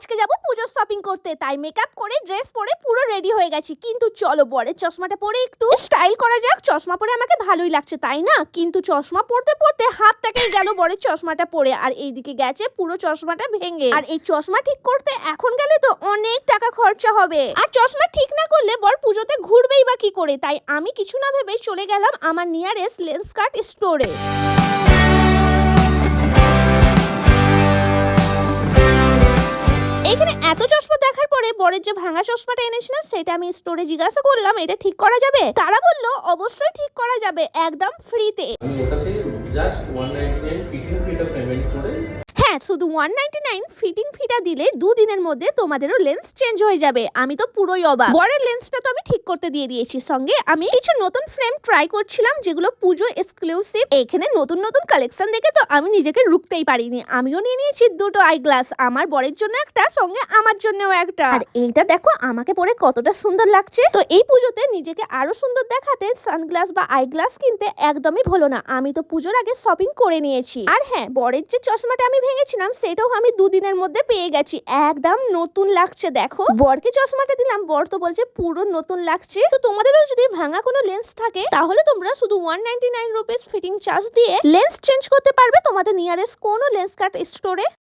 আজকে যাব পুজোর শপিং করতে। তাই মেকআপ করে ড্রেস পরে পুরো রেডি হয়ে গেছি। কিন্তু চলো বরের চশমাটা পরে একটু স্টাইল করা যাক। চশমা পরে আমাকে ভালোই লাগছে, তাই না? কিন্তু চশমা পরতে পরতে হাত থেকে গেল বরের চশমাটা পরে। আর এইদিকে গেছে পুরো চশমাটা ভেঙে। আর এই চশমা ঠিক করতে এখন গেলে তো অনেক টাকা খরচা হবে। আর চশমা ঠিক না করলে বর পুজোতে ঘুরবেই বা কি করে? তাই আমি কিছু না ভেবে চলে গেলাম আমার নিয়ারেস্ট লেন্স কার্ট স্টোরে দেখার পরে বরের যে ভাঙা চশমাটা এনেছিলাম সেটা আমি স্টোরে জিজ্ঞাসা করলাম এটা ঠিক করা যাবে? তারা বলল অবশ্যই ঠিক করা যাবে একদম ফ্রিতে আমি ওটাতে just one ninety nine fitting ফিটা পেমেন্ট করে হ্যাঁ শুধু ওয়ান নাইনটি নাইন ফিটিং ফিটা দিলে দুদিনের মধ্যে তোমাদেরও লেন্স চেঞ্জ হয়ে যাবে। আমি তো পুরোই অবাক। বরের লেন্সটা তো আমি ঠিক করতে দিয়ে দিয়েছি। সঙ্গে আমি কিছু নতুন ফ্রেম ট্রাই করছিলাম, যেগুলো পুজো এক্সক্লুসিভ এখানে নতুন নতুন কালেকশন দেখে তো আমি নিজেকে রুখতেই পারিনি। আমিও নিয়ে নিয়েছি দুটো আই গ্লাস আমার বরের জন্য একটা, সঙ্গে আমার জন্যও একটা। আর এইটা দেখো, আমাকে পরে কতটা সুন্দর লাগছে। তো এই পুজোতে নিজেকে আরও সুন্দর দেখাতে সানগ্লাস বা আই গ্লাস কিনতে একদমই ভুলো না। আমি তো পুজোর আগে শপিং করে নিয়েছি। আর হ্যাঁ বরের যে চশমাটা আমি ভেঙেছিলাম, সেটাও আমি দুদিনের মধ্যে পেয়ে গেছি। একদম নতুন লাগছে, দেখো। বরকে চশমাটা দিলাম, বর তো বলছে পুরো নতুন লাগছে। তো তোমাদেরও যদি ভাঙা কোনো লেন্স থাকে, তাহলে তোমরা শুধু one ninety nine rupees fitting charge দিয়ে লেন্স চেঞ্জ করতে পারবে তোমাদের নিয়ারেস্ট কোনো লেন্স কাট স্টোরে